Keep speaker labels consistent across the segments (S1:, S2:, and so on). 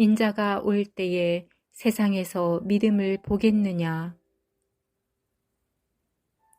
S1: 인자가 올 때에 세상에서 믿음을 보겠느냐?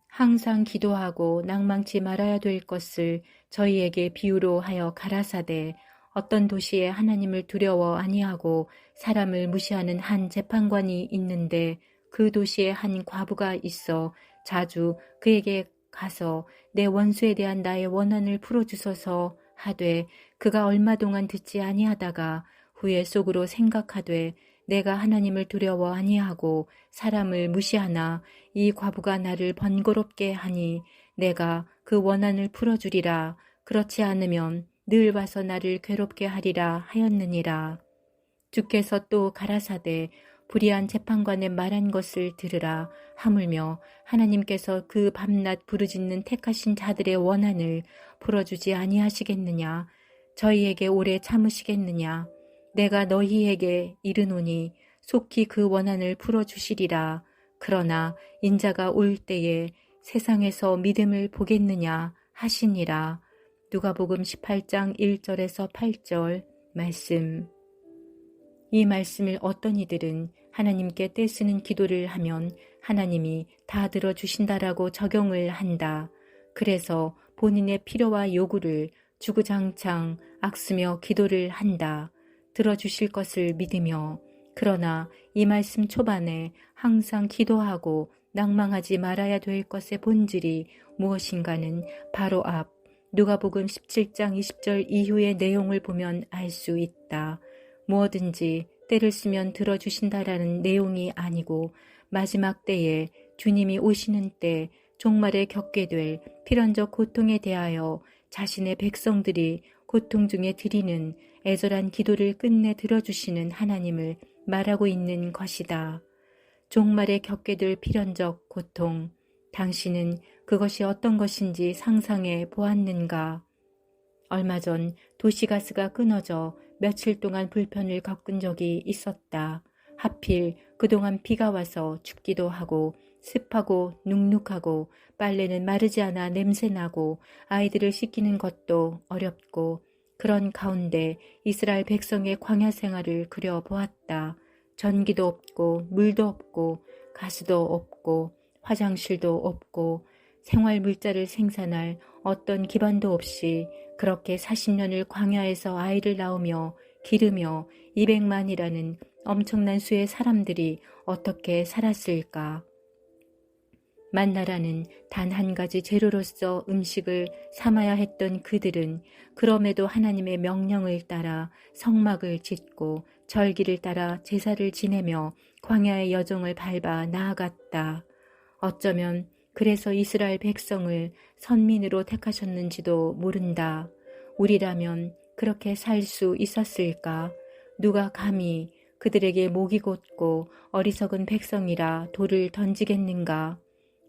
S1: 항상 기도하고 낭망치 말아야 될 것을 저희에게 비유로 하여 가라사대 어떤 도시에 하나님을 두려워 아니하고 사람을 무시하는 한 재판관이 있는데 그 도시에 한 과부가 있어 자주 그에게 가서 내 원수에 대한 나의 원한을 풀어주소서 하되 그가 얼마 동안 듣지 아니하다가 후에 속으로 생각하되 내가 하나님을 두려워 아니하고 사람을 무시하나 이 과부가 나를 번거롭게 하니 내가 그 원한을 풀어주리라. 그렇지 않으면 늘 와서 나를 괴롭게 하리라 하였느니라. 주께서 또 가라사대 불의한 재판관의 말한 것을 들으라 하물며 하나님께서 그 밤낮 부르짖는 택하신 자들의 원한을 풀어주지 아니하시겠느냐? 저희에게 오래 참으시겠느냐 내가 너희에게 이르노니 속히 그 원한을 풀어주시리라. 그러나 인자가 올 때에 세상에서 믿음을 보겠느냐 하시니라. 누가복음 18장 1절에서 8절 말씀. 이 말씀을 어떤 이들은 하나님께 떼쓰는 기도를 하면 하나님이 다 들어주신다라고 적용을 한다. 그래서 본인의 필요와 요구를 주구장창 악쓰며 기도를 한다. 들어주실 것을 믿으며 그러나 이 말씀 초반에 항상 기도하고 낭망하지 말아야 될 것의 본질이 무엇인가는 바로 앞 누가복음 17장 20절 이후의 내용을 보면 알 수 있다. 무엇든지 때를 쓰면 들어주신다라는 내용이 아니고 마지막 때에 주님이 오시는 때 종말에 겪게 될 필연적 고통에 대하여 자신의 백성들이 고통 중에 드리는 애절한 기도를 끝내 들어주시는 하나님을 말하고 있는 것이다. 종말에 겪게 될 필연적 고통, 당신은 그것이 어떤 것인지 상상해 보았는가? 얼마 전 도시가스가 끊어져 며칠 동안 불편을 겪은 적이 있었다. 하필 그동안 비가 와서 춥기도 하고 습하고 눅눅하고 빨래는 마르지 않아 냄새나고 아이들을 씻기는 것도 어렵고 그런 가운데 이스라엘 백성의 광야 생활을 그려보았다. 전기도 없고 물도 없고 가스도 없고 화장실도 없고 생활 물자를 생산할 어떤 기반도 없이 그렇게 40년을 광야에서 아이를 낳으며 기르며 200만이라는 엄청난 수의 사람들이 어떻게 살았을까? 만나라는 단 한 가지 재료로서 음식을 삼아야 했던 그들은 그럼에도 하나님의 명령을 따라 성막을 짓고 절기를 따라 제사를 지내며 광야의 여정을 밟아 나아갔다. 어쩌면 그래서 이스라엘 백성을 선민으로 택하셨는지도 모른다. 우리라면 그렇게 살 수 있었을까? 누가 감히 그들에게 목이 곧고 어리석은 백성이라 돌을 던지겠는가?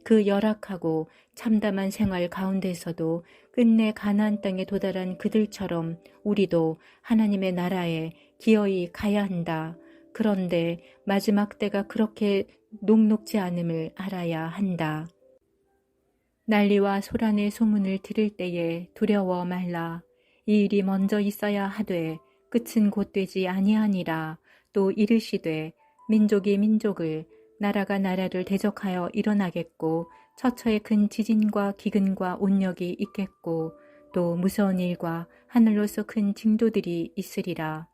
S1: 그 열악하고 참담한 생활 가운데서도 끝내 가나안 땅에 도달한 그들처럼 우리도 하나님의 나라에 기어이 가야 한다. 그런데 마지막 때가 그렇게 녹록지 않음을 알아야 한다. 난리와 소란의 소문을 들을 때에 두려워 말라. 이 일이 먼저 있어야 하되 끝은 곧 되지 아니하니라. 또 이르시되 민족이 민족을 나라가 나라를 대적하여 일어나겠고 처처에 큰 지진과 기근과 온역이 있겠고 또 무서운 일과 하늘로서 큰 징조들이 있으리라.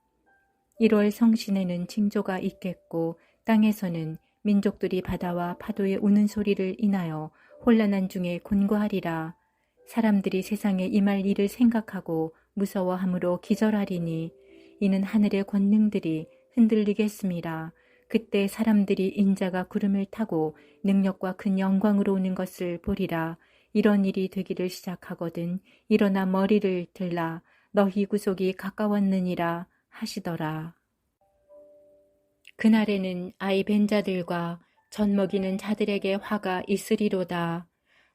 S1: 1월 성신에는 징조가 있겠고 땅에서는 민족들이 바다와 파도의 우는 소리를 인하여 혼란한 중에 곤고하리라. 사람들이 세상에 임할 일을 생각하고 무서워함으로 기절하리니 이는 하늘의 권능들이 흔들리겠습니다. 그때 사람들이 인자가 구름을 타고 능력과 큰 영광으로 오는 것을 보리라. 이런 일이 되기를 시작하거든 일어나 머리를 들라 너희 구속이 가까웠느니라 하시더라. 그날에는 아이 벤 자들과 젖 먹이는 자들에게 화가 있으리로다.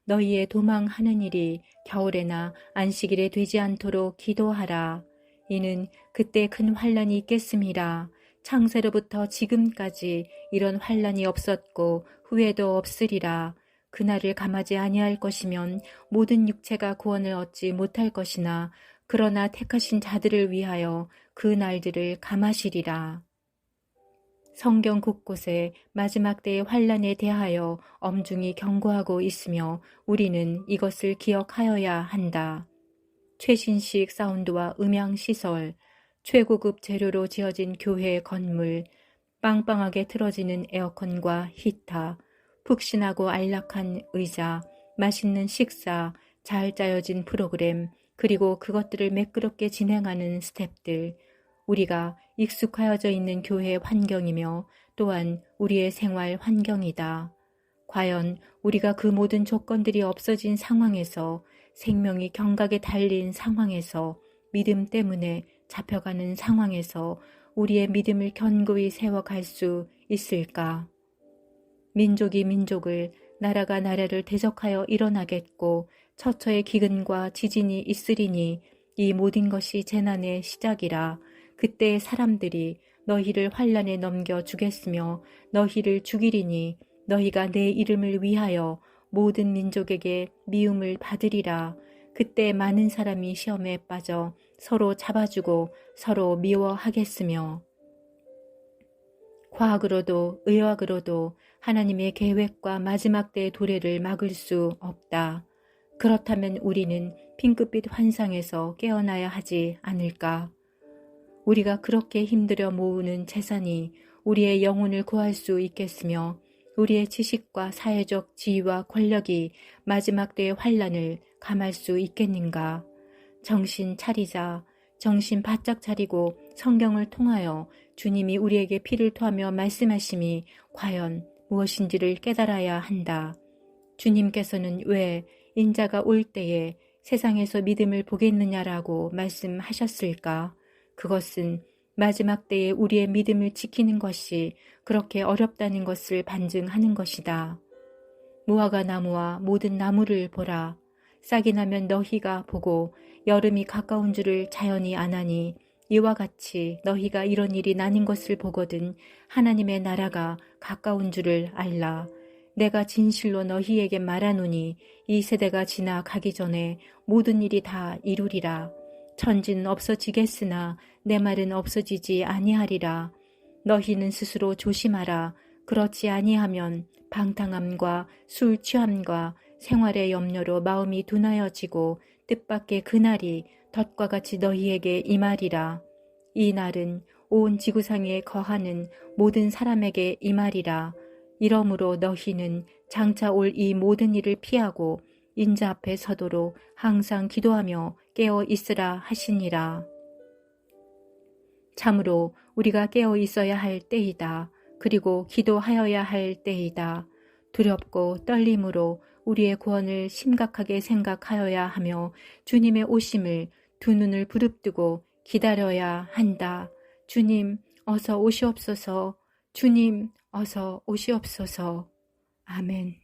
S1: 너희의 도망하는 일이 겨울에나 안식일에 되지 않도록 기도하라. 이는 그때 큰 환란이 있겠습니다. 창세로부터 지금까지 이런 환란이 없었고 후회도 없으리라. 그날을 감하지 아니할 것이면 모든 육체가 구원을 얻지 못할 것이나 그러나 택하신 자들을 위하여 그 날들을 감하시리라. 성경 곳곳에 마지막 때의 환란에 대하여 엄중히 경고하고 있으며 우리는 이것을 기억하여야 한다. 최신식 사운드와 음향 시설, 최고급 재료로 지어진 교회 건물, 빵빵하게 틀어지는 에어컨과 히터, 푹신하고 안락한 의자, 맛있는 식사, 잘 짜여진 프로그램, 그리고 그것들을 매끄럽게 진행하는 스탭들, 우리가 익숙하여져 있는 교회 환경이며 또한 우리의 생활 환경이다. 과연 우리가 그 모든 조건들이 없어진 상황에서 생명이 경각에 달린 상황에서 믿음 때문에 잡혀가는 상황에서 우리의 믿음을 견고히 세워갈 수 있을까? 민족이 민족을, 나라가 나라를 대적하여 일어나겠고 처처의 기근과 지진이 있으리니 이 모든 것이 재난의 시작이라 그때 사람들이 너희를 환란에 넘겨 주겠으며 너희를 죽이리니 너희가 내 이름을 위하여 모든 민족에게 미움을 받으리라. 그때 많은 사람이 시험에 빠져 서로 잡아주고 서로 미워하겠으며 과학으로도 의학으로도 하나님의 계획과 마지막 때의 도래를 막을 수 없다. 그렇다면 우리는 핑크빛 환상에서 깨어나야 하지 않을까? 우리가 그렇게 힘들여 모으는 재산이 우리의 영혼을 구할 수 있겠으며 우리의 지식과 사회적 지위와 권력이 마지막 때의 환란을 감할 수 있겠는가? 정신 차리자. 정신 바짝 차리고 성경을 통하여 주님이 우리에게 피를 토하며 말씀하심이 과연 무엇인지를 깨달아야 한다. 주님께서는 왜 인자가 올 때에 세상에서 믿음을 보겠느냐라고 말씀하셨을까? 그것은 마지막 때에 우리의 믿음을 지키는 것이 그렇게 어렵다는 것을 반증하는 것이다. 무화과 나무와 모든 나무를 보라. 싹이 나면 너희가 보고 여름이 가까운 줄을 자연히 아나니 이와 같이 너희가 이런 일이 나는 것을 보거든 하나님의 나라가 가까운 줄을 알라. 내가 진실로 너희에게 말하노니 이 세대가 지나 가기 전에 모든 일이 다 이루리라. 천지는 없어지겠으나 내 말은 없어지지 아니하리라. 너희는 스스로 조심하라. 그렇지 아니하면 방탕함과 술 취함과 생활의 염려로 마음이 둔하여지고 뜻밖의 그날이 덫과 같이 너희에게 임하리라. 이 날은 온 지구상에 거하는 모든 사람에게 임하리라. 이러므로 너희는 장차 올 이 모든 일을 피하고 인자 앞에 서도록 항상 기도하며 깨어 있으라 하시니라. 참으로 우리가 깨어 있어야 할 때이다. 그리고 기도하여야 할 때이다. 두렵고 떨림으로 우리의 구원을 심각하게 생각하여야 하며 주님의 오심을 두 눈을 부릅뜨고 기다려야 한다. 주님, 어서 오시옵소서. 주님, 어서 오시옵소서. 아멘.